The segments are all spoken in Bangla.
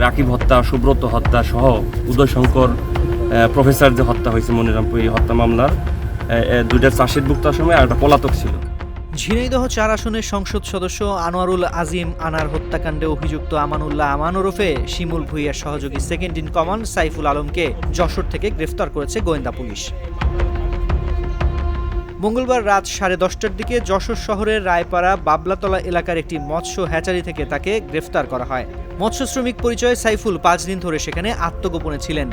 রাকিব হত্যা, সুব্রত হত্যা সহ উদয়শঙ্কর প্রফেসর যে হত্যা হয়েছে মনিরামপুর এই হত্যা মামলার দুইটা মুক্তার সময় আর একটা পলাতক ছিল। ঝিনাইদহ চার আসনের সংসদ সদস্য আনোয়ারুল আজিম আনার হত্যাকাণ্ডে অভিযুক্ত আমানুল্লাহ আমান ওরফে শিমুল ভুইয়ার সহযোগী সেকেন্ড ইন কমান্ড সাইফুল আলমকে যশোর থেকে গ্রেফতার করেছে গোয়েন্দা পুলিশ। মঙ্গলবার রাত সাড়ে দশটার দিকে যশোর শহরের রায়পাড়া বাবলাতলা এলাকার একটি মৎস্য হ্যাচারি থেকে তাকে গ্রেফতার করা হয়। মৎস্য শ্রমিক পরিচয়ে সাইফুল পাঁচ দিন ধরে সেখানে আত্মগোপনে ছিলেন।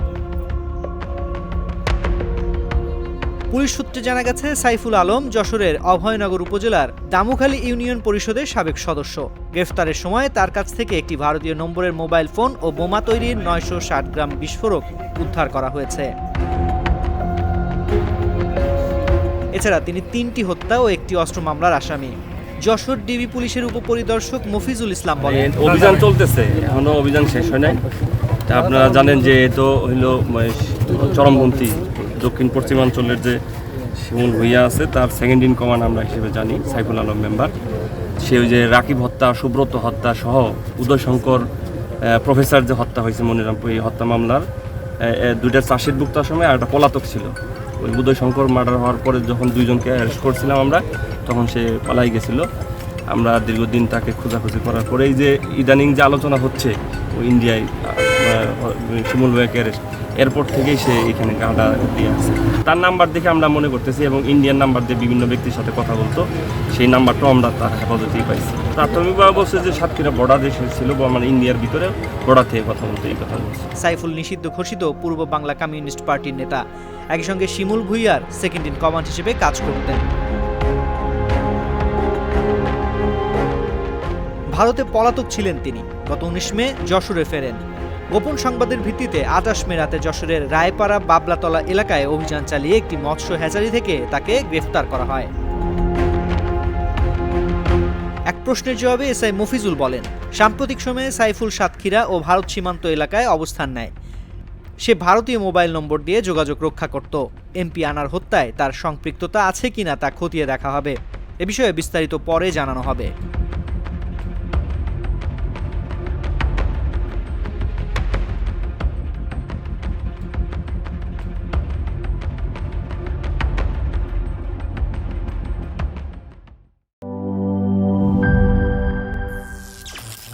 পুলিশ সূত্রে জানা গেছে, সাইফুল আলম যশোরের অভয়নগর উপজেলার দামুখালী ইউনিয়ন পরিষদের সাবেক সদস্য। গ্রেফতারের সময় তার কাছ থেকে একটি ভারতীয় নম্বরের মোবাইল ফোন ও বোমা তৈরির নয়শো ষাট গ্রাম বিস্ফোরক উদ্ধার করা হয়েছে। এছাড়া তিনি তিনটি হত্যা ও একটি অস্ত্র মামলার আসামি। যশোর ডিবি পুলিশের উপপরিদর্শক মফিজুল ইসলাম বলেন অভিযান চলতেছে এখনও অভিযান শেষ হয় নাই। আপনারা জানেন যে এ তো হইল মানে, চরমপন্থী দক্ষিণ পশ্চিমাঞ্চলের যে শিমুল ভুইয়া আছে তার সেকেন্ড ইন কমান্ড আমরা হিসেবে জানি সাইফুল আলম মেম্বার সে ওই যে রাকিব হত্যা সুব্রত হত্যা সহ উদয়শঙ্কর প্রফেসর যে হত্যা হয়েছে মনিরামপুর এই হত্যা মামলার দুইটা চার্জশিট মুক্তার সময় আর একটা পলাতক ছিল। ওই উদয়শঙ্কর মার্ডার হওয়ার পরে যখন দুইজনকে অ্যারেস্ট করছিলাম আমরা, তখন সে পালাই গেছিল। আমরা দীর্ঘদিন তাকে খোঁজাখুঁজি করার পরে এই যে ইদানিং যে আলোচনা হচ্ছে ইন্ডিয়ায় শিমুল ভাইকে অ্যারেস্ট এরপর থেকেই সে এখানে গাঁদা দিয়ে আছে তার নাম্বার দেখে আমরা মনে করতেছি এবং ইন্ডিয়ান নাম্বার দিয়ে বিভিন্ন ব্যক্তির সাথে কথা বলতো, সেই নাম্বারটাও আমরা তার হেফাজতেই পাইছি। প্রাথমিকভাবে বলছে যে সাতক্ষীরা বর্ডার দেশে ছিল মানে ইন্ডিয়ার ভিতরে বর্ডার থেকে কথা বলতে এই কথা বলছে। সাইফুল নিষিদ্ধ ঘোষিত পূর্ব বাংলা কমিউনিস্ট পার্টির নেতা। একই সঙ্গে শিমুল ভুইয়ার সেকেন্ড ইন কমান্ড হিসেবে কাজ করতেন। ভারতে পলাতক ছিলেন তিনি। গত উনিশ মে যশোরে ফেরেন। গোপন সংবাদের ভিত্তিতে আটাশ মে রাতে যশোরের রায়পাড়া বাবলাতলা এলাকায় অভিযান চালিয়ে একটি মৎস্য হ্যাচারি থেকে তাকে গ্রেফতার করা হয়। এক প্রশ্নের জবাবে এসআই মফিজুল বলেন, সাম্প্রতিক সময়ে সাইফুল সাতক্ষীরা ও ভারত সীমান্ত এলাকায় অবস্থান নেয়। সে ভারতীয় মোবাইল নম্বর দিয়ে যোগাযোগ রক্ষা করত। এমপি আনার হত্যায় তার সম্পৃক্ততা আছে কিনা তা খতিয়ে দেখা হবে। এ বিষয়ে বিস্তারিত পরে জানানো হবে।